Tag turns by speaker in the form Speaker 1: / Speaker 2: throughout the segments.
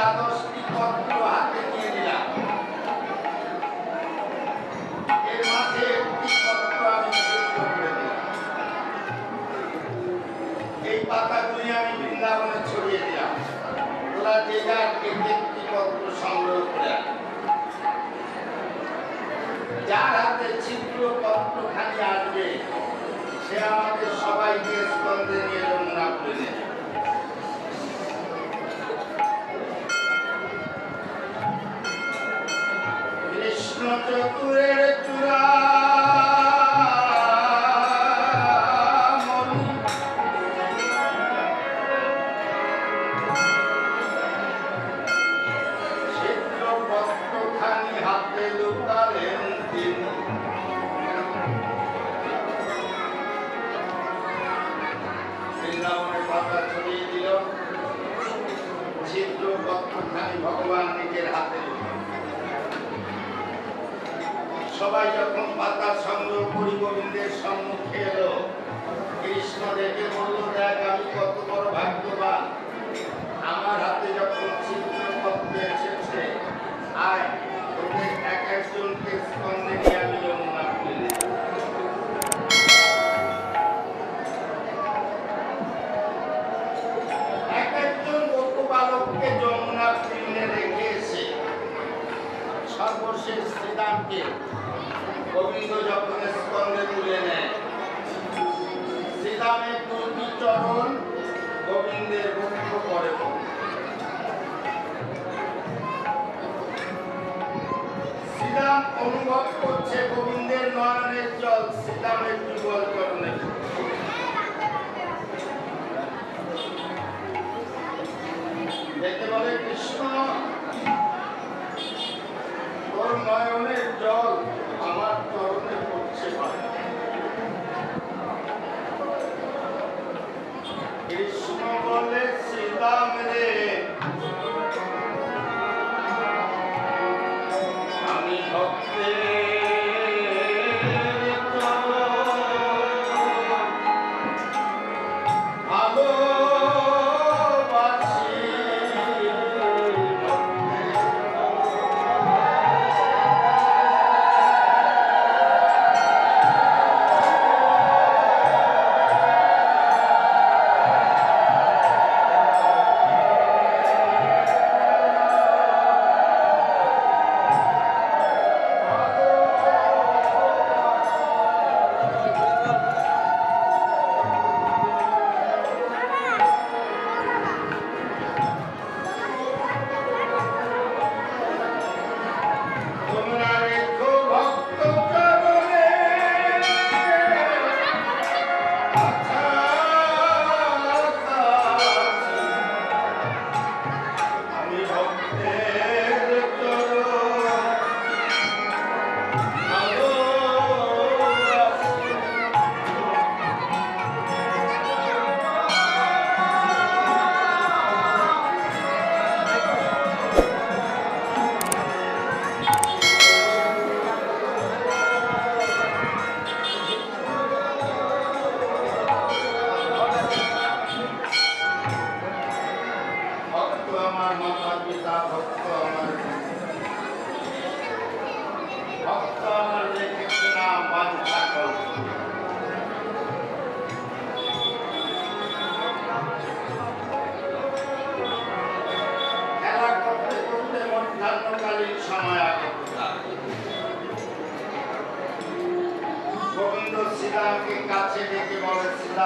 Speaker 1: dados y continuar. Thank you.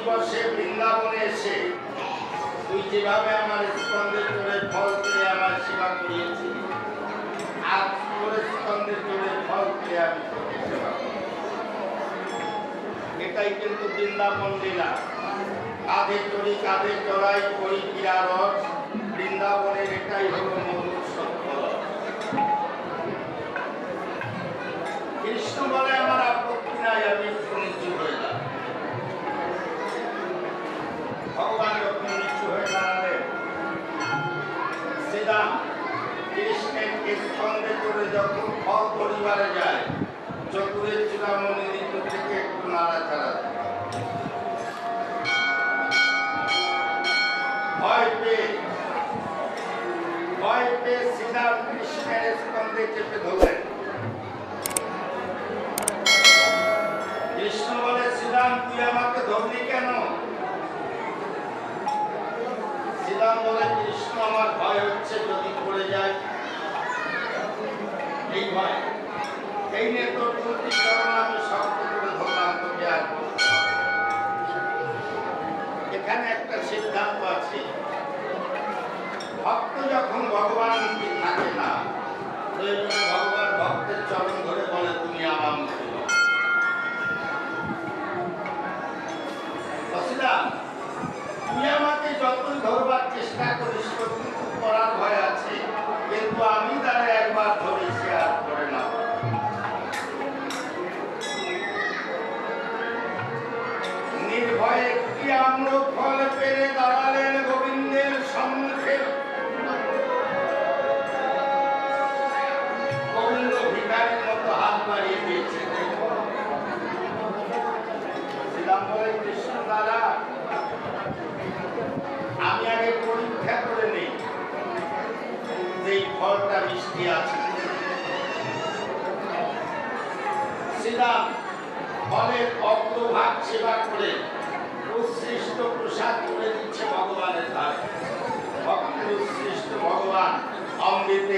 Speaker 1: দিবসে বৃন্দাবনে এসে তুই যেভাবে আমার স্কন্ধে তোরে ফল তুলে আমার সেবা করিয়েছি আর তোর স্কন্ধে তোরে ফল তুলে আমি তোকে সেবা এটাই কিন্তু বৃন্দাবন লীলা। কাঁধে চড়ি, কাঁধে চড়াই করি কিরা রস বৃন্দাবনের এটাই হলো মধুর সত্য কৃষ্ণ বলে আমার যখন ফল পরিবারে যায় চতুরের চূড়ামণি ঋতু থেকে একটু নাড়াচাড়া। ভয় চেপে ধরলেন কৃষ্ণ বলে শ্রীরাম তুই আমাকে ধরলি কেন শ্রীরাম বলে, কৃষ্ণ, আমার ভয় হচ্ছে, যদি পড়ে যায় এই ভয় এই নিয়ে প্রতি কারণ আমি শক্ত করে ধরলাম তোকে। এখানে একটা সিদ্ধান্ত আছে ভক্ত যখন ভগবান থাকে না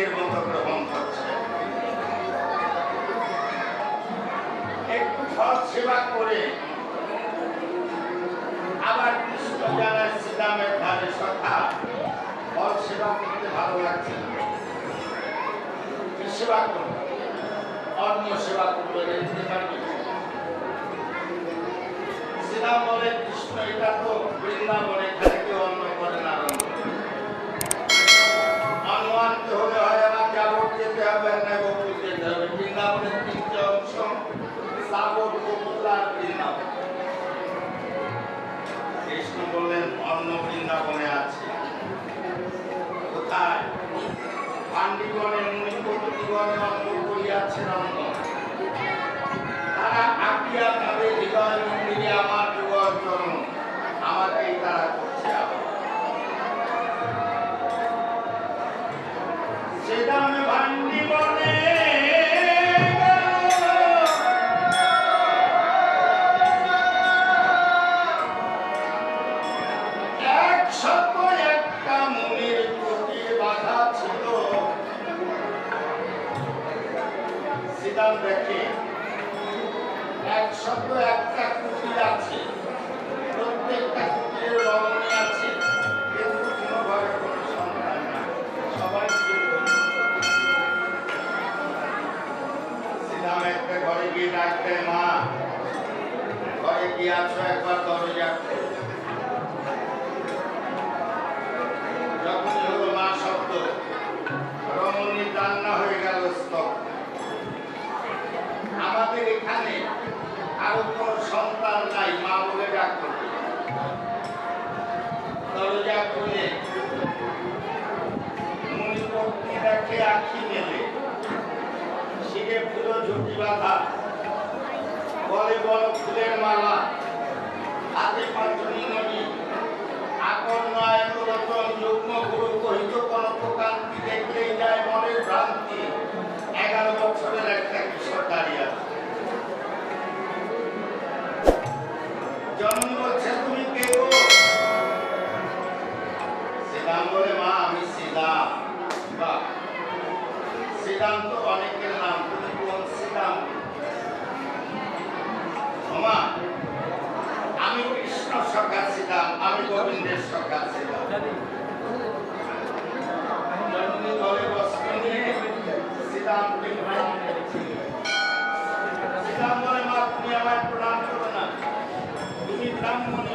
Speaker 1: অমৃতের মতো গ্রহণ করছে। একটু ফল সেবা করে আবার কৃষ্ণ জানায় শ্রীরামের ধারে সখা ফল সেবা করতে ভালো লাগছে। সেবা করব? অন্য সেবা করব দিতে পারবি শ্রীরাম বলে কৃষ্ণ, এটা তো বৃন্দাবনে এখানে বৃন্দাবনে আছে। কোথায় পাণ্ডিগণে মুনিপতিগণে অন্ন করিয়াছেন অন্ন তারা আপিয়া ভাবে হৃদয় মন্দিরে আমার একবার দরজা খোলো।" যখন হলো মা শব্দ রান্না হয়ে গেল স্তব্ধ আমাদের এখানে কোনো সন্তান নাই, মা বলে ডাক দরজা খুলে মণিপক্ষী দেখে আখি মেলে। শিরে ফুলো ঝুঁকি বাঁধা। বলে বড় ফুলের মালা। হাতে পাঁচনি নদী আকর্ণ আয়তরতন যুগ্ম গুরু কহিত কোন দেখলেই যায় মনের ভ্রান্তি এগারো বছরের একটা কিশোর দাঁড়িয়ে আছে। Gran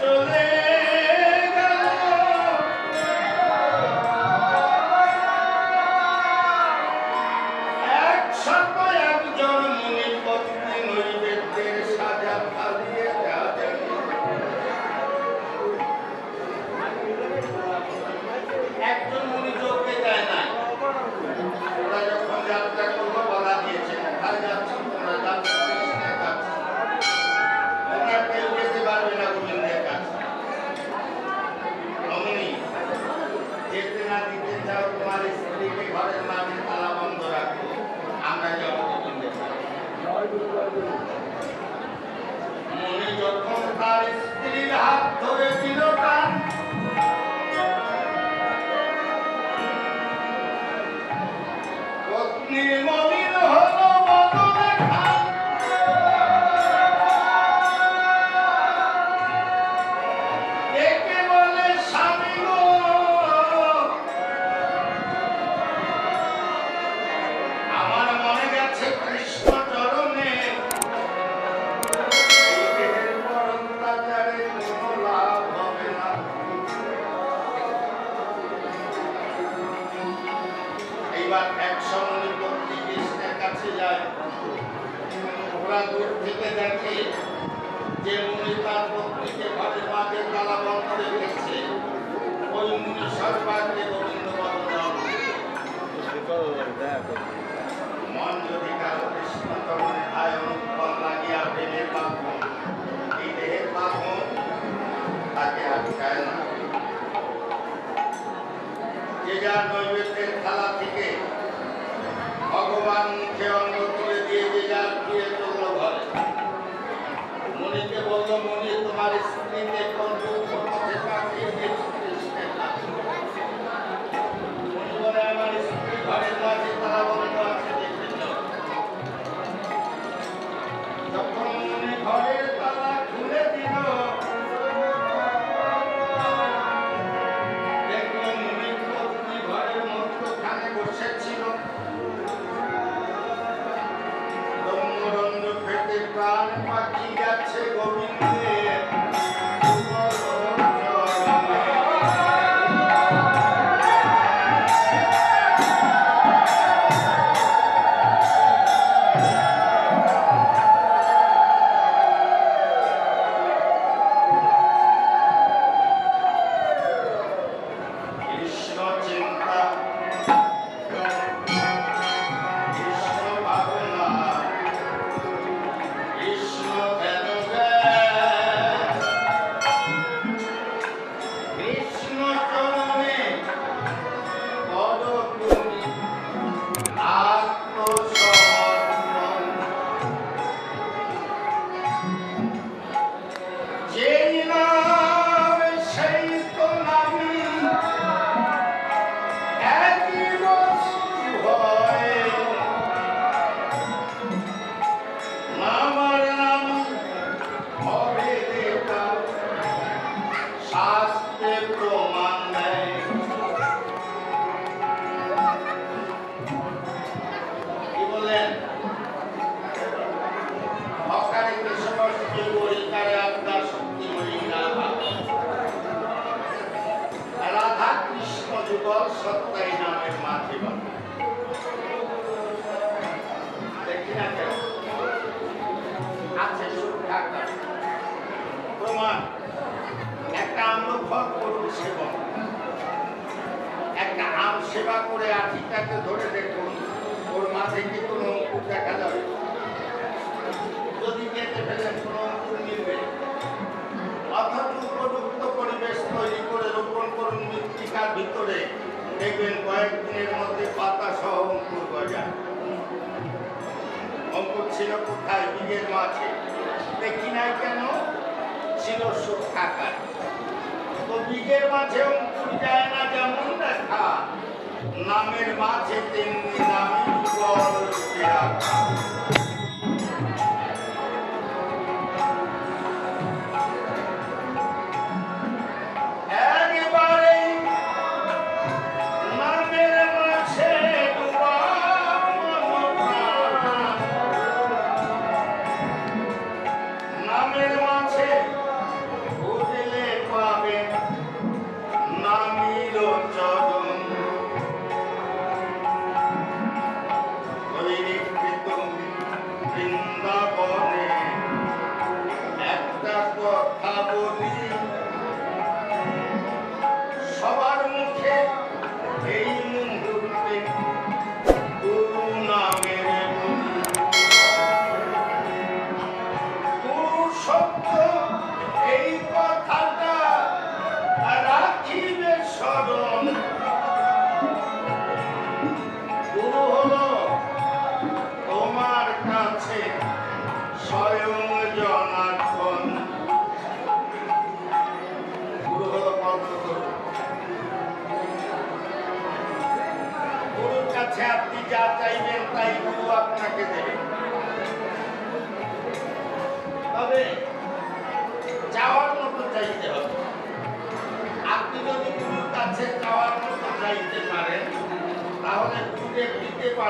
Speaker 1: Victory! মাঝে তালা বন্ধ রাখো আমরা জগতে কিনতে মনে যখন তার স্ত্রীর হাত ধরে দিল তার এবার একসঙ্গে ভক্তি কৃষ্ণের কাছে যায় ওরা দূর থেকে দেখে যে মুনি তার ভক্তিকে ঘরে মাঝে তালা বন্ধ রেখেছে ওই মুনি সর্বাগ্রে গোবিন্দ মন যদি কারও কৃষ্ণ তখন খায় অনুপর লাগিয়া প্রেমের পাখন এই দেহের তাকে আটকায় না। যে যার নৈবেদ্যের থালা মাঝে কি কোনো অঙ্কুর দেখা যাবে যদি কেটে ফেলেন কোনো অঙ্কুর মিলবে অর্থাৎ উপযুক্ত পরিবেশ তৈরি করে রোপণ করুন মৃত্তিকার ভিতরে দেখবেন কয়েকদিনের মধ্যে পাতা সহ অঙ্কুর গজায় অঙ্কুর ছিল কোথায়? বিঘের মাঝে দেখি নাই কেন ছিল সুখ থাকায় তো বিঘের মাঝে অঙ্কুর যায় না, যেমন দেখা। নামের মাঝে তেমনি নামে রাখা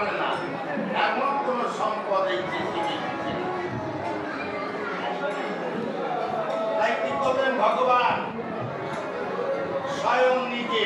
Speaker 1: পারে না। এমন কোন সম্পদ এই পৃথিবীতে ভগবান? স্বয়ং নিজে